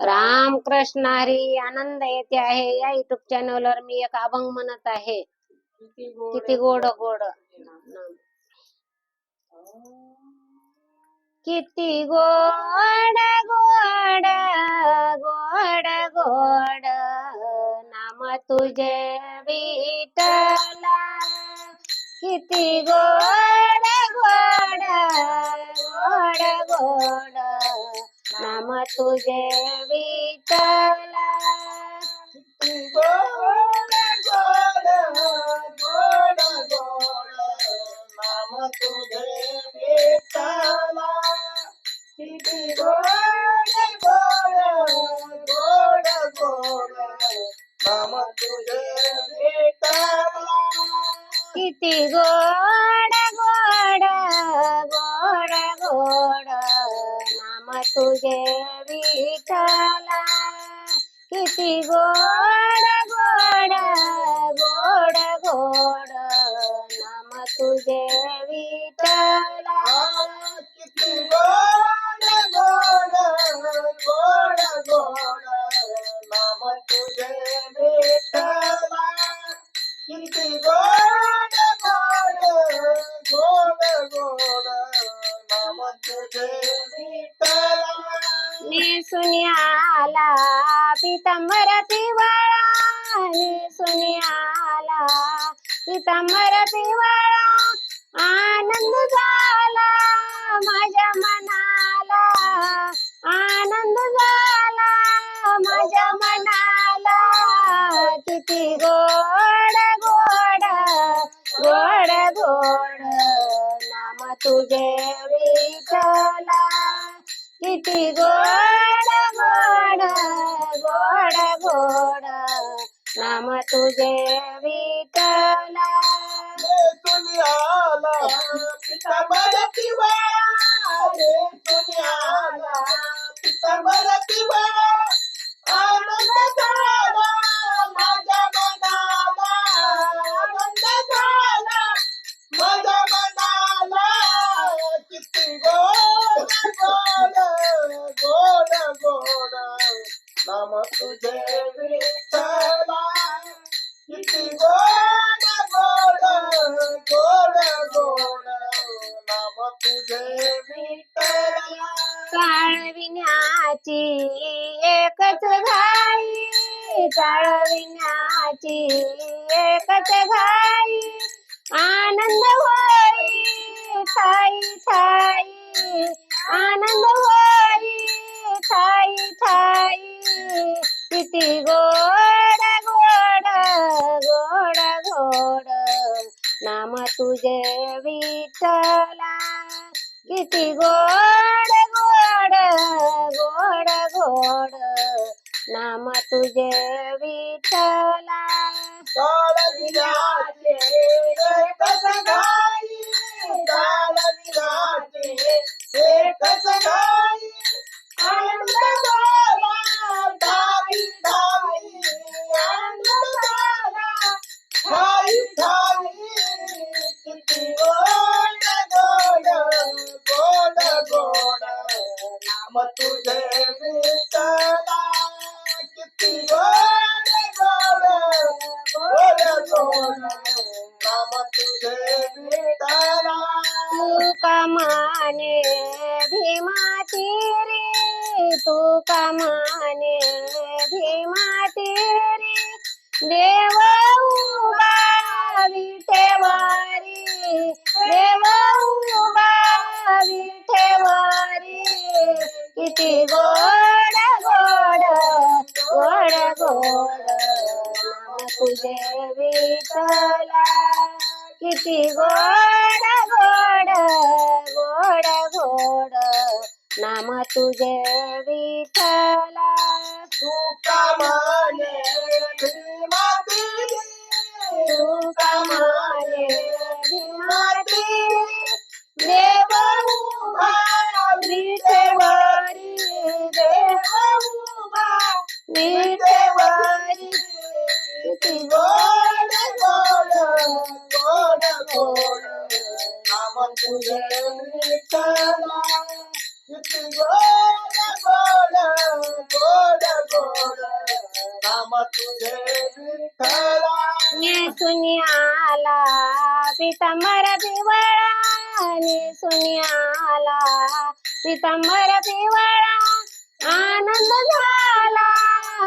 रामकृष्ण हरी आनंद येते आहे. या युट्यूब चॅनलवर मी एक अभंग म्हणत आहे. किती गोड गोड. किती गोड गोड गोड गोड. नाम तुझे विठला किती गोड गोड गोड गोड. नाम तुझे विठला गोड गोड गोड गोड नाम तुझे विठ्ठला किती गोड गोड गोड गोड नाम तुझे विठ्ठला किती गोड किती गोड गोड गोड गोड नाम तुझे विठला किती गोड गोड गोड गोड नाम तुझे विठ्ठला किती गोड गोड गोड गोड नाम तुझे विठ्ठला सुनियाला पितांबर पिवाळा सुनियाला. पितांबर पिवाळा आनंद झाला माझ्या मनाला. आनंद झाला माझ्या मनाला. किती गोड गोड गोड गोड नाम तुझे गोड गोड नाम तुझे विठला दुनियाला पितांबर चाळविण्याची एकच घाई चाळविण्याची एकच घाई. आनंद होई थाई थाई. आनंद होई थाई थाई. किती गोड गोड गोड गोड. नाम तुझे विठला किती गोड गोड गोड गोड. नाम तुझे विठला कमाने भीमाती रे? तू कमाने भीमाती रे? देव उभा ठेवारी देव उभा ठेवारी. किती गोड किती गोड गोड गोड गोड नाम तुझे विठला तू कामाने भीमाती तू तुझे सुनियाला पितांबर पिवळा नेसुनी सुनियाला पितांबर पिवळा आनंद झाला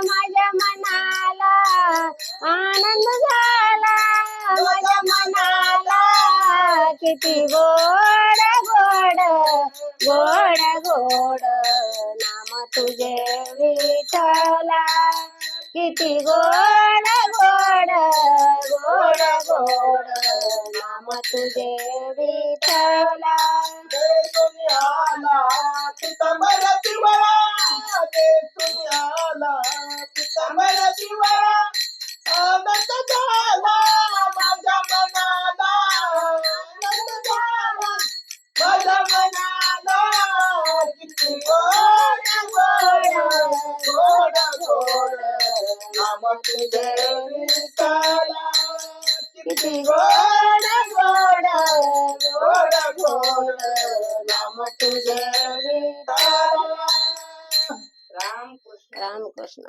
माझ्या मनाला. आनंद झाला माझ्या मनाला. किती गोड गोड गोड गोड नाम तुझे विठला किती गोड गोड गोड गोड. नाम तुझे विठ्ठला तुम्ही आला पितांबर पिवळा तुम्ही आला पितांबर पिवळा आनंद झाला. नाम तुझे विठ्ठला किती गोड गोड गोड गोड नाम तुझे विठ्ठला रामकृष्ण